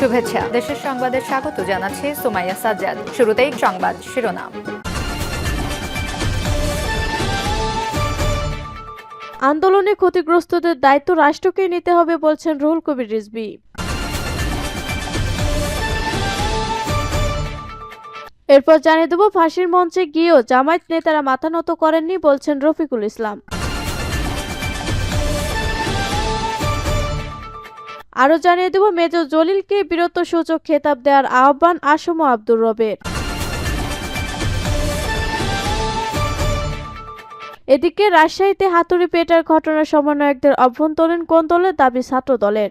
শুভেচ্ছা। দেশের সংবাদে স্বাগত জানাচ্ছি সুমাইয়া সাজ্জাদ। শুরুতেই সংবাদ শিরোনাম। আন্দোলনে ক্ষতিগ্রস্তদের দায়িত্ব রাষ্ট্রকেই নিতে হবে বলছেন রুহুল কবির রিজভী। এরপর জানিয়ে দেব ফাঁসির মঞ্চে গিয়েও জামায়াত নেতারা মাথা নত করেননি বলছেন রফিকুল ইসলাম। আরও জানিয়ে দেব, মেজর জলিলকে বীরত্ব সূচক খেতাব দেওয়ার আহ্বান আসম আব্দুর রবের। এদিকে রাজশাহীতে হাতুড়ি পেটার ঘটনা সমন্বয়কদের অভ্যন্তরীণ কোন দলের দাবি ছাত্র দলের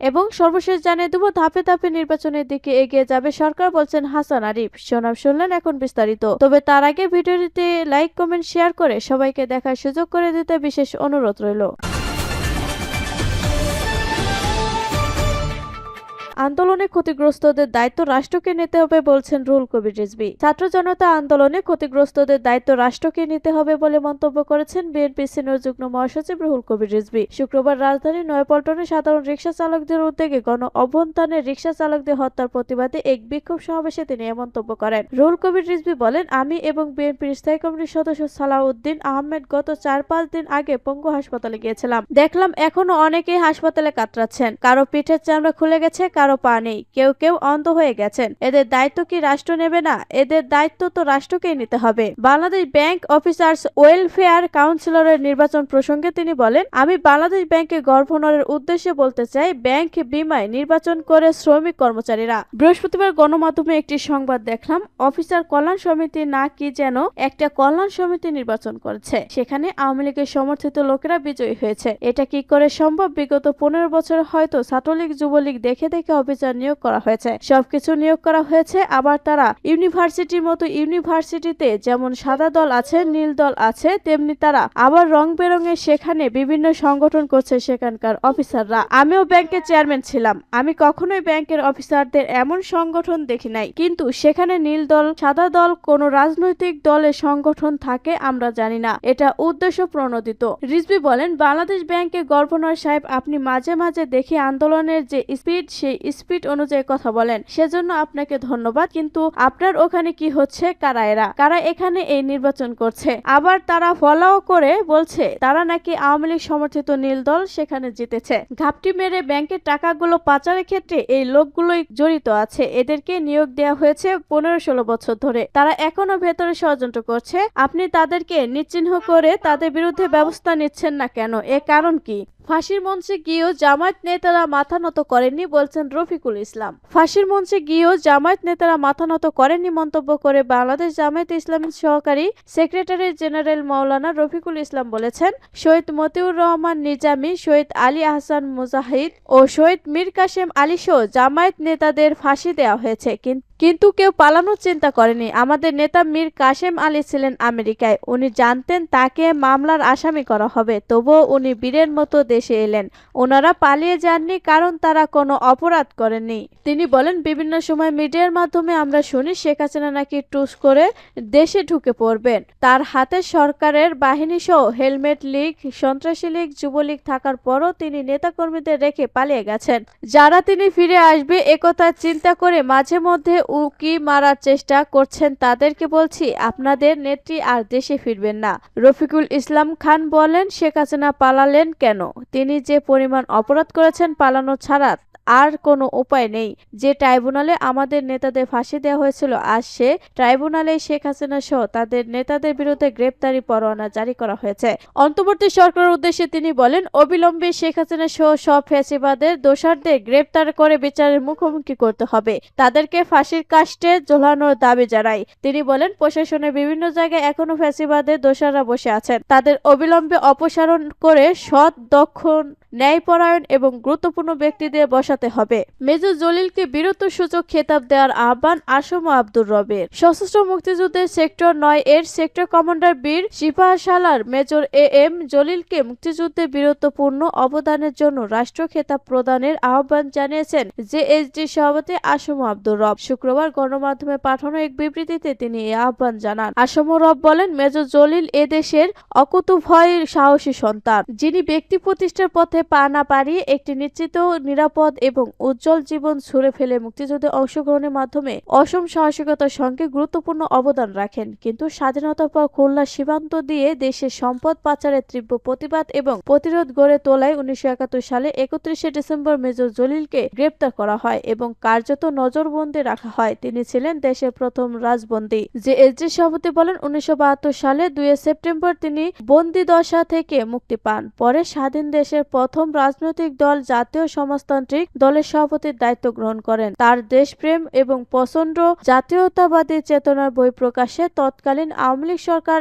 এবং সর্বশেষ জানিয়ে দেব, ধাপে ধাপে নির্বাচনের দিকে এগিয়ে যাবে সরকার, বলছেন হাসান আরিফ। সোনাম শুনলেন এখন বিস্তারিত। তবে তার আগে ভিডিওটিতে লাইক কমেন্ট শেয়ার করে সবাইকে দেখার সুযোগ করে দিতে বিশেষ অনুরোধ রইল। আন্দোলনে ক্ষতিগ্রস্তদের দায়িত্ব রাষ্ট্রকে নিতে হবে বলছেন রুহুল কবির রিজভী। ছাত্র জনতা আন্দোলনে ক্ষতিগ্রস্তদের দায়িত্ব রাষ্ট্রকে নিতে হবে বলে মন্তব্য করেছেন বিএনপি সিনিয়র যুগ্ম মহাসচিব রুহুল কবির রিজভী। শুক্রবার রাজধানীর নয়াপল্টনে সাধারণ রিক্সা চালকদের উদ্যোগে গণ অভ্যন্তরে রিক্সা চালকদের হত্যার প্রতিবাদে এক বিক্ষোভ সমাবেশে তিনি এ মন্তব্য করেন। রুহুল কবির রিজভী বলেন, আমি এবং বিএনপির স্থায়ী কমিটির সদস্য সালাউদ্দিন আহমেদ গত চার পাঁচ দিন আগে পঙ্গু হাসপাতালে গিয়েছিলাম। দেখলাম এখনও অনেকেই হাসপাতালে কাতরাচ্ছেন। কারও পিঠের চামড়া খুলে গেছে, কারও পা নেই। কেউ কেউ অন্ধ হয়ে গেছেন। এদের দায়িত্ব কি রাষ্ট্র নেবে না? এদের দায়িত্ব তো রাষ্ট্রকেই নিতে হবে। বাংলাদেশ ব্যাংক অফিসার্স ওয়েলফেয়ার কাউন্সিলরের নির্বাচন প্রসঙ্গে তিনি বলেন, আমি বাংলাদেশ ব্যাংকের গভর্নরের উদ্দেশ্যে বলতে চাই, ব্যাংক বিমায় নির্বাচন করে শ্রমিক কর্মচারীরা। বৃহস্পতিবার গণমাধ্যমে একটি সংবাদ দেখলাম, অফিসার কল্যাণ সমিতি না কি যেন একটা কল্যাণ সমিতি নির্বাচন করেছে। সেখানে আওয়ামী লীগের সমর্থিত লোকেরা বিজয়ী হয়েছে। এটা কি করে সম্ভব? বিগত পনেরো বছর হয়তো ছাত্রলীগ, যুবলীগ দেখে দেখে অফিসার নিয়োগ করা হয়েছে। সবকিছু নিয়োগ করা হয়েছে, আবার তারা ইউনিভার্সিটির মতো ইউনিভার্সিটিতে যেমন সাদা দল আছে, নীল দল আছে, তেমনি তারা আবার রং বেরঙের সেখানে বিভিন্ন সংগঠন করছে সেখানকার অফিসাররা। আমিও ব্যাংকের চেয়ারম্যান ছিলাম। আমি কখনোই ব্যাংকের অফিসারদের এমন সংগঠন দেখি নাই। কিন্তু সেখানে নীল দল, সাদা দল, কোন রাজনৈতিক দলের সংগঠন থাকে আমরা জানি না। এটা উদ্দেশ্য প্রণোদিত। রিজভি বলেন, বাংলাদেশ ব্যাংকের গভর্নর সাহেব আপনি মাঝে মাঝে দেখি আন্দোলনের যে স্পিড, সেই স্পিড অনুযায়ী কথা বলেন। সেজন্য আপনাকে ধন্যবাদ, কিন্তু আপনার ওখানে কি হচ্ছে? কারা এরা? কারা এখানে এই নির্বাচন করছে? আবার তারা ফলাও করে বলছে, তারা নাকি আওয়ামী লীগ সমর্থিত নীল দল সেখানে জিতেছে। ঘাপটি মেরে ব্যাংকের টাকাগুলো পাচারের ক্ষেত্রে এই লোকগুলোই জড়িত আছে। এদেরকে নিয়োগ দেওয়া হয়েছে পনেরো ষোলো বছর ধরে। তারা এখনও ভেতরে ষড়যন্ত্র করছে। আপনি তাদেরকে নিশ্চিহ্ন করে তাদের বিরুদ্ধে ব্যবস্থা নিচ্ছেন না কেন? এ কারণ কি? ফাঁসির মঞ্চে গিয়েও জামায়াত নেতারা মাথা নত করেননি বলছেন রফিকুল ইসলাম। ফাঁসির মঞ্চে গিয়েও জামায়াত নেতারা মাথা নত করেননি মন্তব্য করে বাংলাদেশ জামায়াত ইসলামী সহকারী সেক্রেটারি জেনারেল মাওলানা রফিকুল ইসলাম বলেছেন, শহীদ মতিউর রহমান, নিজামী শহীদ আলী আহসান মুজাহিদ ও শহীদ মীর কাসেম আলী সহ জামায়াত নেতাদের ফাঁসি দেওয়া হয়েছে, কিন্তু কিন্তু কেউ পালানোর চিন্তা করেনি। আমাদের নেতা মীর কাশেম আলী ছিলেন আমেরিকায়। উনি জানতেন তাকে মামলার আসামি করা হবে। তবুও উনি বীরের মতো দেশে এলেন। ওনারা পালিয়ে যাননি কারণ তারা কোনো অপরাধ করেননি। তিনি বলেন, বিভিন্ন সময় মিডিয়ার মাধ্যমে আমরা শুনি শেখ হাসিনা নাকি টুস করে দেশে ঢুকে পড়বেন। তার হাতে সরকারের বাহিনী সহ হেলমেট লীগ, সন্ত্রাসী লীগ, যুবলীগ থাকার পরও তিনি নেতাকর্মীদের রেখে পালিয়ে গেছেন। যারা তিনি ফিরে আসবে, একথা চিন্তা করে মাঝে মধ্যে উকি মারার চেষ্টা করছেন তাদেরকে বলছি, আপনাদের নেত্রী আর দেশে ফিরবেন না। রফিকুল ইসলাম খান বলেন, শেখ হাসিনা পালালেন কেন? তিনি যে পরিমাণ অপরাধ করেছেন পালানো ছাড়া আর কোনো উপায় নেই। যে ট্রাইব্যুনালে আমাদের নেতাদের ফাঁসি দেওয়া হয়েছিল, আজ সে ট্রাইব্যুনালে শেখ হাসিনা সহ তাদের নেতাদের বিরুদ্ধে গ্রেপ্তারি পরোয়ানা জারি করা হয়েছে। অন্তর্বর্তী সরকারের উদ্দেশ্যে তিনি বলেন, অবিলম্বে শেখ হাসিনা সহ সব ফ্যাসিবাদের দোষারদের গ্রেপ্তার করে বিচারের মুখোমুখি করতে হবে। তাদেরকে ফাঁসির কাস্টে ঝোলানোর দাবি জানাই। তিনি বলেন, প্রশাসনের বিভিন্ন জায়গায় এখনও ফ্যাসিবাদের দোষাররা বসে আছেন। তাদের অবিলম্বে অপসারণ করে সৎ, দক্ষ, ন্যায়পরায়ণ এবং গুরুত্বপূর্ণ ব্যক্তিদের বসাতে ঠেকাতে হবে। মেজর জলিলকে বীরত্ব সূচক খেতাব দেওয়ার আহ্বান আসম আব্দুর রবের। সশস্ত্র মুক্তিযুদ্ধের সেক্টর নয় এর সেক্টর কমান্ডার বীর সিপাহসালার মেজর এ এম জলিলকে মুক্তিযুদ্ধে বীরত্বপূর্ণ অবদানের জন্য রাষ্ট্র খেতাব প্রদানের আহ্বান জানিয়েছেন জেএসডি সভাপতি আসম আব্দুর রব। শুক্রবার গণমাধ্যমে পাঠানো এক বিবৃতিতে তিনি এই আহ্বান জানান। আসম রব বলেন, মেজর জলিল এ এদেশের অকুতুভয় সাহসী সন্তান, যিনি ব্যক্তি প্রতিষ্ঠার পথে পা না পারিয়ে একটি নিশ্চিত নিরাপদ এবং উজ্জ্বল জীবন ছুড়ে ফেলে মুক্তিযুদ্ধে অংশগ্রহণের মাধ্যমে অসম সাহসিকতার সঙ্গে গুরুত্বপূর্ণ অবদান রাখেন। কিন্তু স্বাধীনতার পর খুলনা সীমান্ত দিয়ে দেশের সম্পদ পাচারের তীব্র প্রতিবাদ এবং প্রতিরোধ গড়ে তোলায় উনিশশো একাত্তর সালে একত্রিশে ডিসেম্বর মেজর জলিলকে গ্রেপ্তার করা হয় এবং কার্যত নজরবন্দি রাখা হয়। তিনি ছিলেন দেশের প্রথম রাজবন্দী। যে এসডি সভাপতি বলেন, উনিশশো বাহাত্তর সালে দুই সেপ্টেম্বর তিনি বন্দি দশা থেকে মুক্তি পান। পরে স্বাধীন দেশের প্রথম রাজনৈতিক দল জাতীয় সমাজতান্ত্রিক দলের সভাপতির দায়িত্ব গ্রহণ করেন। তার দেশপ্রেম এবং প্রচণ্ড জাতীয়তাবাদী চেতনার বই প্রকাশে তৎকালীন আওয়ামী লীগ সরকার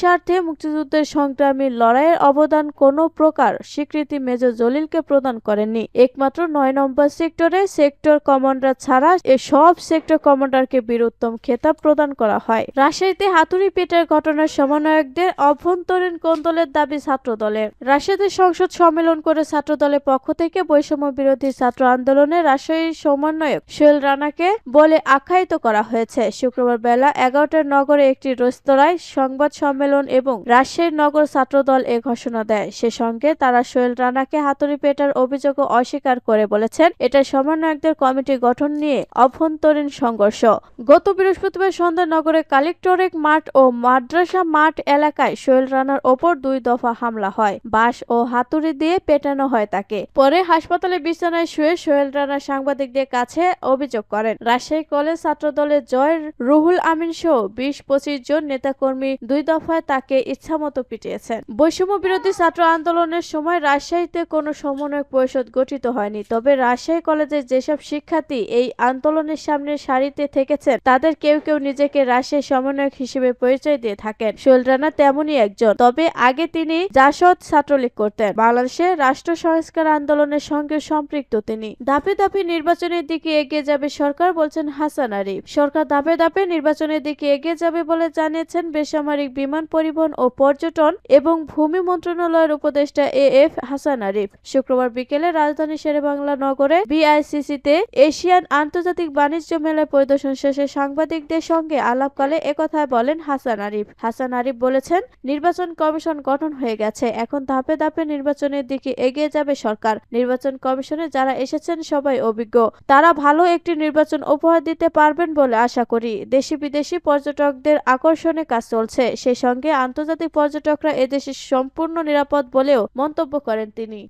স্বার্থে মুক্তিযুদ্ধের সংগ্রামী লড়াইয়ের অবদান কোনো প্রকার স্বীকৃতি মেজর জলিলকে প্রদান করেননি। একমাত্র নয় নম্বর সেক্টরে সেক্টর কমান্ডার ছাড়া এ সব সেক্টর কমান্ডারকে বীরোত্তম খেতাব প্রদান করা হয়। রাজশাহীতে হাতুড়ি পেটার ঘটনার সমন্বয়কদের অভ্যন্তরীণ কোন্দলের দাবি ছাত্র দলের রাজশাহীতে সংসদ সম্মেলন করে ছাত্র দলের পক্ষ থেকে বৈষম্য বিরোধী ছাত্র আন্দোলনে রাজশাহীর সমন্বয়ক সোহেল রানাকে বলে আখ্যায়িত করা হয়েছে। শুক্রবার বেলা এগারোটার নগরে একটি রেস্তোরাঁয় সংবাদ সম্মেলন এবং রাজশাহীর নগর ছাত্র দল এ ঘোষণা দেয়। সে সঙ্গে তারা সোহেল রানাকে হাতুড়ি পেটার অভিযোগও অস্বীকার করে বলেছেন, এটা সমন্বয়কদের কমিটি গঠন নিয়ে অভ্যন্তরীণ সংঘর্ষ। গত বৃহস্পতিবার সন্ধ্যা নগরে কালেক্টরেট মাঠ ও মাদ্রাসা মাঠ এলাকায় সোহেল রানার ওপর দুই দফা হামলা হয়। বাস ও হাতুড়ি দিয়ে পেটানো হয় তাকে। পরে হাসপাতালে বিছানায় শুয়ে সোহেল রানা সাংবাদিকদের কাছে অভিযোগ করেন। রাজশাহী কলেজ ছাত্র দলের জয় রুহুল আমিন সহ বিশ পঁচিশ জন নেতাকর্মী দুই দফায় তাকে ইচ্ছামতো পিটিয়েছেন। বৈষম্য বিরোধী ছাত্র আন্দোলনের সময় রাজশাহীতে কোনো সমন্বয় পরিষদ গঠিত হয়নি, তবে রাজশাহী কলেজের যেসব শিক্ষার্থী এই আন্দোলনের সামনে সারিতে থেকেছেন, তাদের কেউ কেউ নিজেকে রাজশাহী সমন্বয়ক হিসেবে পরিচয় দিয়ে থাকেন। সোহেল রানা তেমনই একজন, তবে আগে তিনি জাসদ ছাত্রলীগ করতেন। বাংলাদেশে রাষ্ট্র সংস্কার আন্দোলনের সঙ্গে সম্পৃক্ত তিনি। ধাপে ধাপে নির্বাচনের দিকে এগিয়ে যাবে সরকার, বলছেন হাসান আরিফ। সরকার ধাপে ধাপে নির্বাচনের দিকে এগিয়ে যাবে বলে জানিয়েছেন বেসামরিক বিমান পরিবহন ও পর্যটন এবং ভূমি মন্ত্রণালয়ের উপদেষ্টা এ এফ হাসান আরিফ। শুক্রবার বিকেলে রাজধানী শেরেবাংলা নগরে বিআইসিসিতে এশিয়ান আন্তর্জাতিক বাণিজ্য মেলায় পরিদর্শন শেষে সাংবাদিকদের সঙ্গে আলাপকালে একথা বলেন হাসান আরিফ। হাসান আরিফ বলেছেন, নির্বাচন কমিশন গঠন হয়ে গেছে, এখন ধাপে ধাপে নির্বাচনের দিকে এগিয়ে যাবে সরকার। নির্বাচন কমিশনে যারা এসেছেন সবাই অভিজ্ঞ। তারা ভালো একটি নির্বাচন উপহার দিতে পারবেন বলে আশা করি। দেশি বিদেশি পর্যটকদের আকর্ষণে কাজ চলছে। সেই সঙ্গে আন্তর্জাতিক পর্যটকরা এদেশে সম্পূর্ণ নিরাপদ বলেও মন্তব্য করেন তিনি।